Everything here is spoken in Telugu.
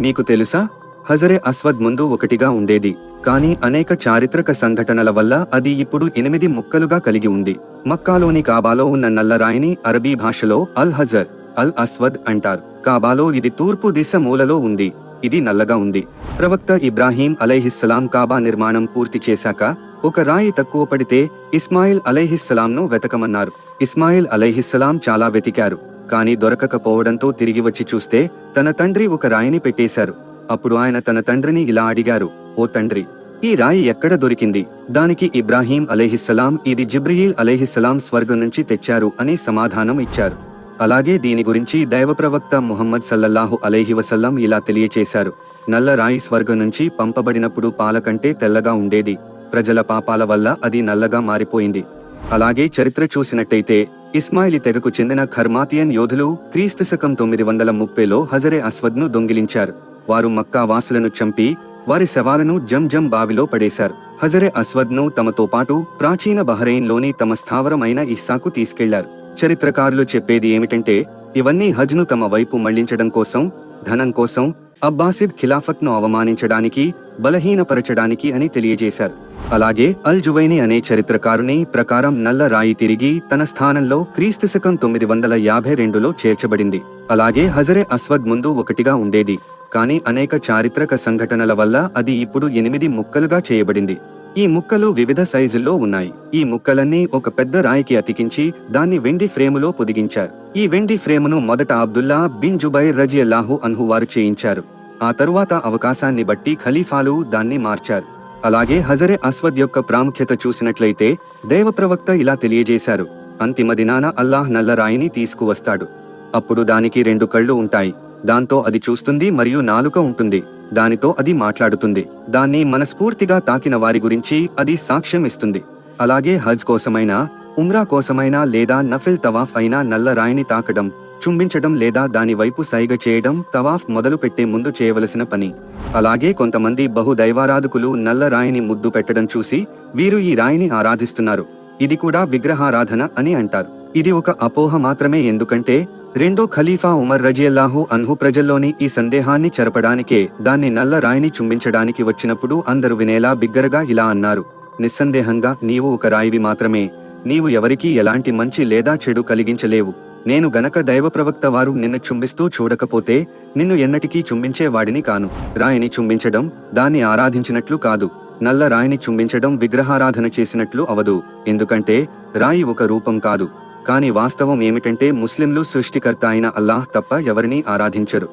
మీకు తెలుసా? హజరే అస్వద్ ముందు ఒకటిగా ఉండేది. కానీ అనేక చారిత్రక సంఘటనల వల్ల అది ఇప్పుడు ఎనిమిది ముక్కలుగా కలిగి ఉంది. మక్కాలోని కాబాలో ఉన్న నల్లరాయిని అరబీ భాషలో అల్ హజర్ అల్ అస్వద్ అంటారు. కాబాలో ఇది తూర్పు దిశ మూలలో ఉంది. ఇది నల్లగా ఉంది. ప్రవక్త ఇబ్రాహీం అలైహిస్సలాం కాబా నిర్మాణం పూర్తి చేశాక ఒక రాయి తక్కువ పడితే ఇస్మాయిల్ అలైహిస్సలాంను వెతకమన్నారు. ఇస్మాయిల్ అలైహిస్సలాం చాలా వెతికారు. కానీ దొరకకపోవడంతో తిరిగి వచ్చి చూస్తే తన తండ్రి ఒక రాయిని పెట్టేశారు. అప్పుడు ఆయన తన తండ్రిని ఇలా అడిగారు ఓ తండ్రి ఈ రాయి ఎక్కడ దొరికింది? దానికి ఇబ్రాహీం అలైహిస్సలాం ఇది జిబ్రహీల్ అలైహిస్సలాం స్వర్గం నుంచి తెచ్చారు అని సమాధానం ఇచ్చారు. అలాగే దీని గురించి దైవప్రవక్త ముహమ్మద్ సల్లల్లాహు అలైహి వసల్లం ఇలా తెలియచేశారు నల్ల రాయి స్వర్గం నుంచి పంపబడినప్పుడు పాల కంటే తెల్లగా ఉండేది. ప్రజల పాపాల వల్ల అది నల్లగా మారిపోయింది. అలాగే చరిత్ర చూసినట్టయితే ఇస్మాయిలీ తెగకు చెందిన ఖర్మాతియన్ యోధులు క్రీస్తు శకం తొమ్మిది వందల ముప్పైలో హజరే అస్వద్ను దొంగిలించారు. వారు మక్కా వాసులను చంపి వారి శవాలను జంజం బావిలో పడేశారు. హజరే అస్వద్ను తమతో పాటు ప్రాచీన బహ్రెయిన్లోని తమ స్థావరమైన ఇహ్సాకు తీసుకెళ్ళారు. చరిత్రకారులు చెప్పేది ఏమిటంటే ఇవన్నీ హజ్ను తమ వైపు మళ్ళించడం కోసం ధనం కోసం అబ్బాసిద్ ఖిలాఫత్ను అవమానించడానికి బలహీనపరచడానికి అని తెలియజేశారు. అలాగే అల్ జువైని అనే చరిత్రకారుని ప్రకారం నల్ల రాయి తిరిగి తన స్థానంలో క్రీస్తు శకం తొమ్మిది వందల యాభై రెండులో చేర్చబడింది. అలాగే హజరే అస్వద్ ముందు ఒకటిగా ఉండేది. కానీ అనేక చారిత్రక సంఘటనల వల్ల అది ఇప్పుడు ఎనిమిది ముక్కలుగా చేయబడింది. ఈ ముక్కలు వివిధ సైజుల్లో ఉన్నాయి. ఈ ముక్కలన్నీ ఒక పెద్ద రాయికి అతికించి దాన్ని వెండి ఫ్రేములో పొదిగించారు. ఈ వెండి ఫ్రేమును మొదట అబ్దుల్లా బిన్ జుబైర్ రజియల్లాహు అన్హు వారు చేయించారు. ఆ తరువాత అవకాశాన్ని బట్టి ఖలీఫాలు దాన్ని మార్చారు. అలాగే హజరే అస్వద్ యొక్క ప్రాముఖ్యత చూసినట్లయితే దేవప్రవక్త ఇలా తెలియజేశారు అంతిమ దినాన అల్లాహ్ నల్లరాయిని తీసుకువస్తాడు. అప్పుడు దానికి రెండు కళ్ళు ఉంటాయి. దాంతో అది చూస్తుంది మరియు నాలుక ఉంటుంది. దానితో అది మాట్లాడుతుంది. దాన్ని మనస్ఫూర్తిగా తాకిన వారి గురించి అది సాక్ష్యం ఇస్తుంది. అలాగే హజ్ కోసమైనా ఉమ్రా కోసమైనా లేదా నఫిల్ తవాఫ్ అయినా నల్ల రాయిని తాకడం చుంబించడం లేదా దాని వైపు సైగ చేయడం తవాఫ్ మొదలు పెట్టే ముందు చేయవలసిన పని. అలాగే కొంతమంది బహు దైవారాధకులు నల్ల రాయిని ముద్దు పెట్టడం చూసి వీరు ఈ రాయిని ఆరాధిస్తున్నారు. ఇది కూడా విగ్రహారాధన అని అంటారు. ఇది ఒక అపోహ మాత్రమే ఎందుకంటే రెండో ఖలీఫా ఉమర్ రజియల్లాహు అన్హు ప్రజల్లోని ఈ సందేహాన్ని చెరపడానికే దాన్ని నల్ల రాయిని చుంబించడానికి వచ్చినప్పుడు అందరు వినేలా బిగ్గరగా ఇలా అన్నారు. నిస్సందేహంగా నీవు ఒక రాయివి మాత్రమే. నీవు ఎవరికీ ఎలాంటి మంచి లేదా చెడు కలిగించలేవు. నేను గనక దైవ ప్రవక్త వారు నిన్ను చుంబిస్తూ చూడకపోతే నిన్ను ఎన్నటికీ చుంబించే వాడిని కాను. రాయిని చుంబించడం దాన్ని ఆరాధించినట్లు కాదు. నల్ల రాయిని చుంబించడం విగ్రహారాధన చేసినట్లు అవదు. ఎందుకంటే రాయి ఒక రూపం కాదు. కానీ వాస్తవం ఏమిటంటే ముస్లింలు సృష్టికర్త అయిన అల్లాహ్ తప్ప ఎవరినీ ఆరాధించరు.